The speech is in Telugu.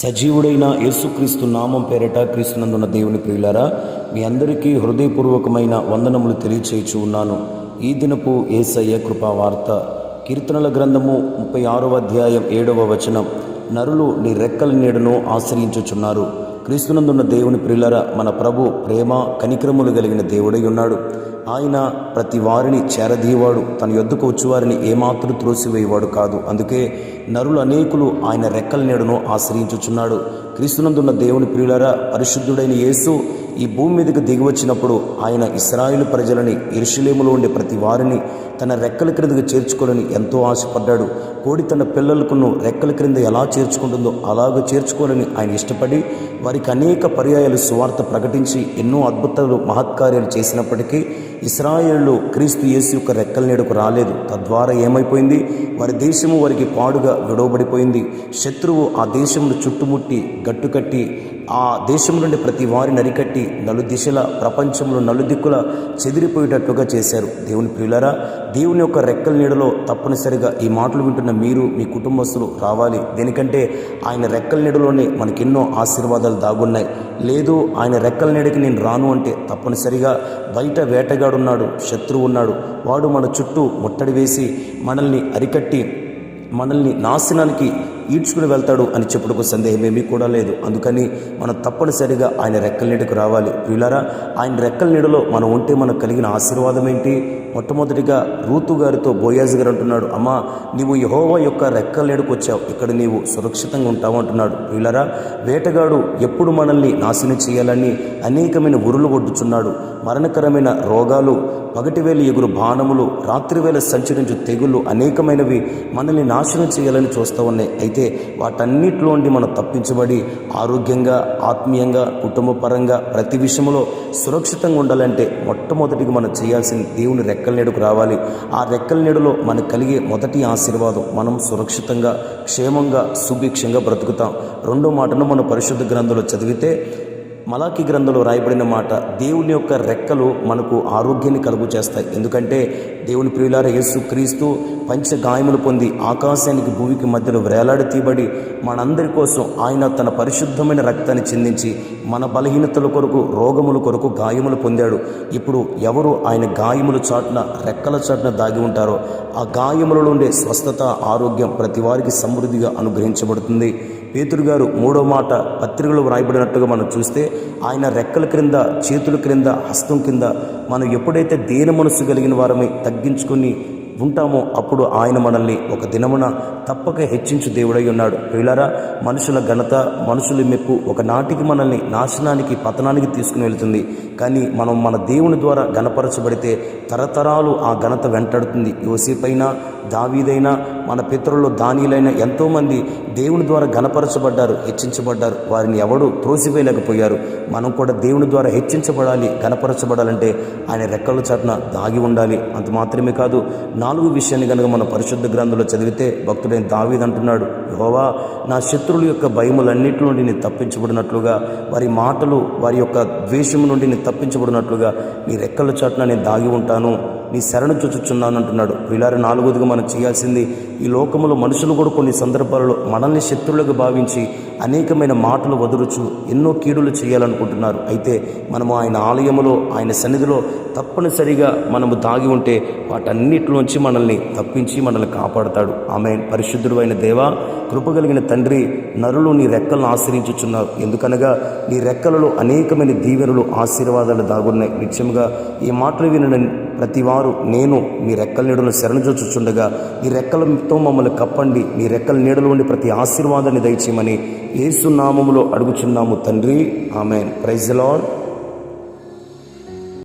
సజీవుడైన యేసుక్రీస్తు నామం పేరట క్రీస్తునందున్న దేవుని ప్రియులారా మీ అందరికీ హృదయపూర్వకమైన వందనములు తెలియచేయచు ఉన్నాను. ఈ దినపు ఏసయ్య కృపా వార్త కీర్తనల గ్రంథము ముప్పై ఆరవ అధ్యాయం ఏడవ వచనం. నరులు నీ రెక్కల నీడను ఆశ్రయించుచున్నారు. క్రీస్తునందున్న దేవుని ప్రిల్లర మన ప్రభు ప్రేమ కనిక్రములు కలిగిన దేవుడై ఉన్నాడు. ఆయన ప్రతి వారిని చేరదీవాడు తన యొద్దకు వచ్చువారిని ఏమాత్రం త్రోసివేయవాడు కాదు. అందుకే నరులు అనేకులు ఆయన రెక్కల నీడను ఆశ్రయించుచున్నాడు. క్రీస్తునందున్న దేవుని ప్రియులరా పరిశుద్ధుడైన యేసు ఈ భూమి మీదకి దిగి వచ్చినప్పుడు ఆయన ఇస్రాయిల్ ప్రజలని ఇరుషులేములో ఉండే ప్రతి వారిని తన రెక్కల క్రిందకు చేర్చుకోవాలని ఎంతో ఆశపడ్డాడు. కోడి తన పిల్లలకును రెక్కల క్రింద ఎలా చేర్చుకుంటుందో అలాగ చేర్చుకోవాలని ఆయన ఇష్టపడి వారికి అనేక పర్యాయాలు సువార్త ప్రకటించి ఎన్నో అద్భుతాలు మహత్కార్యాలు చేసినప్పటికీ ఇస్రాయేళ్ళు క్రీస్తు యేసు యొక్క రెక్కల నీడకు రాలేదు. తద్వారా ఏమైపోయింది? వారి దేశము వారికి పాడుగా విడవబడిపోయింది. శత్రువు ఆ దేశమును చుట్టుముట్టి గట్టుకట్టి ఆ దేశం నుండి ప్రతి వారిని అరికట్టి నలు దిశల ప్రపంచంలో నలుదిక్కుల చెదిరిపోయేటట్లుగా చేశారు. దేవుని ప్రియులరా దేవుని యొక్క రెక్కల నీడలో తప్పనిసరిగా ఈ మాటలు వింటున్న మీరు మీ కుటుంబస్తులు రావాలి. దేనికంటే ఆయన రెక్కల నీడలోనే మనకెన్నో ఆశీర్వాదాలు దాగున్నాయి. లేదు ఆయన రెక్కల నీడకి నేను రాను అంటే తప్పనిసరిగా బయట వేటగాడున్నాడు శత్రువు ఉన్నాడు. వాడు మన చుట్టూ ముట్టడి వేసి మనల్ని అరికట్టి మనల్ని నాశనానికి ఈడ్చుకుని వెళ్తాడు అని చెప్పుడుకు సందేహమేమీ కూడా లేదు. అందుకని మనం తప్పనిసరిగా ఆయన రెక్కల నీడకు రావాలి. ప్రియులారా ఆయన రెక్కల నీడలో మనం ఉంటే మనకు కలిగిన ఆశీర్వాదం ఏంటి? మొట్టమొదటిగా రూతు గారితో బోయాజ్ గారు అంటున్నాడు అమ్మా నీవు యహోవా యొక్క రెక్కల నీడకు వచ్చావు. ఇక్కడ నీవు సురక్షితంగా ఉంటావు అంటున్నాడు. వీళ్ళారా వేటగాడు ఎప్పుడు మనల్ని నాశనం చేయాలని అనేకమైన ఉరులు ఒడ్డుచున్నాడు మరణకరమైన రోగాలు పగటివేళ ఎగురు బాణములు రాత్రివేళ సంచరించు తెగుళ్ళు అనేకమైనవి మనల్ని నాశనం చేయాలని చూస్తూ ఉన్నాయి. అయితే వాటన్నిటిలోండి మనం తప్పించబడి ఆరోగ్యంగా ఆత్మీయంగా కుటుంబపరంగా ప్రతి విషయంలో సురక్షితంగా ఉండాలంటే మొట్టమొదటిగా మనం చేయాల్సిన దేవుని రెక్కల నీడకు రావాలి. ఆ రెక్కల నీడలో మనకు కలిగే మొదటి ఆశీర్వాదం మనం సురక్షితంగా క్షేమంగా సుభిక్షంగా బ్రతుకుతాం. రెండో మాటను మన పరిశుద్ధ గ్రంథంలో చదివితే మలాఖీ గ్రంథంలో రాయబడిన మాట దేవుని యొక్క రెక్కలు మనకు ఆరోగ్యాన్ని కలుగు చేస్తాయి ఎందుకంటే దేవుని ప్రియులార యేసు క్రీస్తు పంచ గాయములు పొంది ఆకాశానికి భూమికి మధ్యలో వేలాడి తీయబడి మనందరి కోసం ఆయన తన పరిశుద్ధమైన రక్తాన్ని చెందించి మన బలహీనతల కొరకు రోగముల కొరకు గాయములు పొందాడు. ఇప్పుడు ఎవరు ఆయన గాయముల చాటున రెక్కల చాటున దాగి ఉంటారో ఆ గాయములలో ఉండే స్వస్థత ఆరోగ్యం ప్రతి వారికి సమృద్ధిగా అనుగ్రహించబడుతుంది. పేతురు గారు మూడో మాట పత్రికలో వ్రాయబడినట్టుగా మనం చూస్తే ఆయన రెక్కల క్రింద చేతుల క్రింద హస్తం కింద మనం ఎప్పుడైతే దేన మనసు కలిగిన వారమై తగ్గించుకొని ఉంటామో అప్పుడు ఆయన మనల్ని ఒక దినమున తప్పక హెచ్చించు దేవుడై ఉన్నాడు. ప్రియులారా మనుషుల ఘనత మనుషుల మెప్పు ఒక నాటికి మనల్ని నాశనానికి పతనానికి తీసుకుని వెళ్తుంది. కానీ మనం మన దేవుని ద్వారా గణపరచబడితే తరతరాలు ఆ ఘనత వెంటాడుతుంది. యోసేపైనా దావీదైనా మన పితరుల్లో దానిలైన ఎంతోమంది దేవుని ద్వారా గణపరచబడ్డారు హెచ్చించబడ్డారు. వారిని ఎవడు త్రోసివేయలేకపోయారు. మనం కూడా దేవుని ద్వారా హెచ్చించబడాలి గణపరచబడాలంటే ఆయన రెక్కల చాటున దాగి ఉండాలి. అంత మాత్రమే కాదు నాలుగు విషయాన్ని కనుక మన పరిశుద్ధ గ్రంథంలో చదివితే భక్తుడైన దావీద్ అంటున్నాడు యహోవా నా శత్రువుల యొక్క భయములన్నిటి నుండి నేను తప్పించబడినట్లుగా వారి మాటలు వారి యొక్క ద్వేషము నుండి నేను తప్పించబడినట్లుగా నీ రెక్కల చాటున నేను దాగి ఉంటాను. నీ శరణు చూచుచున్నాను అంటున్నాడు. వీళ్ళారి నాలుగోదిగా మనం చేయాల్సింది ఈ లోకంలో మనుషులు కూడా కొన్ని సందర్భాలలో మనల్ని శత్రువులకు భావించి అనేకమైన మాటలు వదులుచు ఎన్నో కీడులు చేయాలనుకుంటున్నారు. అయితే మనము ఆయన ఆలయములో ఆయన సన్నిధిలో తప్పనిసరిగా మనము దాగి ఉంటే వాటన్నిటిలోంచి మనల్ని తప్పించి మనల్ని కాపాడుతాడు. ఆమె పరిశుద్ధుడు అయిన దేవా కృపగలిగిన తండ్రి నరులు నీ రెక్కలను ఆశ్రయించుచున్నారు. ఎందుకనగా నీ రెక్కలలో అనేకమైన దీవెనలు ఆశీర్వాదాలు దాగున్నాయి. నిత్యముగా ఈ మాటలు వినని ప్రతివారు నేను మీ రెక్కల నీడలో శరణుచొచ్చుచుండగా ఈ రెక్కలతో మమ్మల్ని కప్పండి మీ రెక్కల నీడలో ఉండి ప్రతి ఆశీర్వాదాన్ని దయచేయమని ఏసునామములో అడుగుచున్నాము తండ్రి. ఆమె ప్రైజ్ లాడ్